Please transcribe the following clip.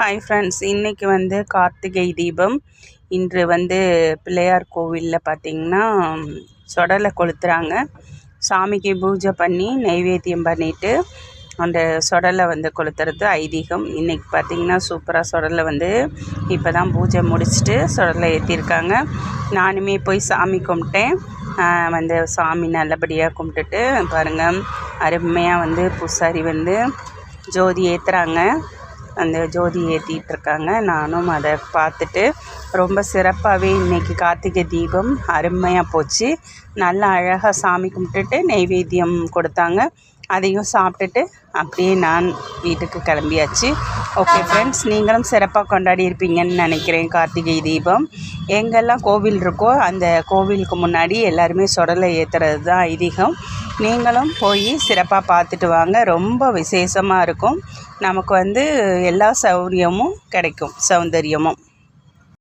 Hi friends இன்றைக்கி வந்து கார்த்திகை தீபம். இன்று வந்து பிள்ளையார் கோவிலில் பார்த்திங்கன்னா சொடலை கொளுத்துறாங்க. சாமிக்கு பூஜை பண்ணி நைவேத்தியம் பண்ணிவிட்டு அந்த சொடலை வந்து கொளுத்துறது ஐதீகம். இன்றைக்கி பார்த்திங்கன்னா சூப்பராக சொடலை வந்து இப்போ தான் பூஜை முடிச்சுட்டு சொடலை ஏற்றிருக்காங்க நானுமே போய் சாமி கும்பிட்டேன். வந்து சாமி நல்லபடியாக கும்பிட்டுட்டு பாருங்கள் அருமையாக வந்து பூசாரி வந்து ஜோதி ஏற்றுறாங்க அந்த ஜோதி ஏற்றிட்டுருக்காங்க நானும் அதை பார்த்துட்டு ரொம்ப சிறப்பாகவே இன்றைக்கி கார்த்திகை தீபம் அருமையாக போச்சு. நல்லா அழகாக சாமி கும்பிட்டுட்டு நெய்வேத்தியம் கொடுத்தாங்க. அதையும் சாப்பிட்டுட்டு அப்படியே நான் வீட்டுக்கு கிளம்பியாச்சு. ஓகே ஃப்ரெண்ட்ஸ் நீங்களும் சிறப்பாக கொண்டாடி இருப்பீங்கன்னு நினைக்கிறேன். கார்த்திகை தீபம். எங்கெல்லாம் கோவில் இருக்கோ அந்த கோவிலுக்கு முன்னாடி எல்லாருமே சுடலை ஏற்றுறது தான் ஐதீகம். நீங்களும் போய் சிறப்பாக பார்த்துட்டு வாங்க. ரொம்ப விசேஷமாக இருக்கும். நமக்கு வந்து எல்லா சௌகரியமும் கிடைக்கும் சௌந்தரியமும்.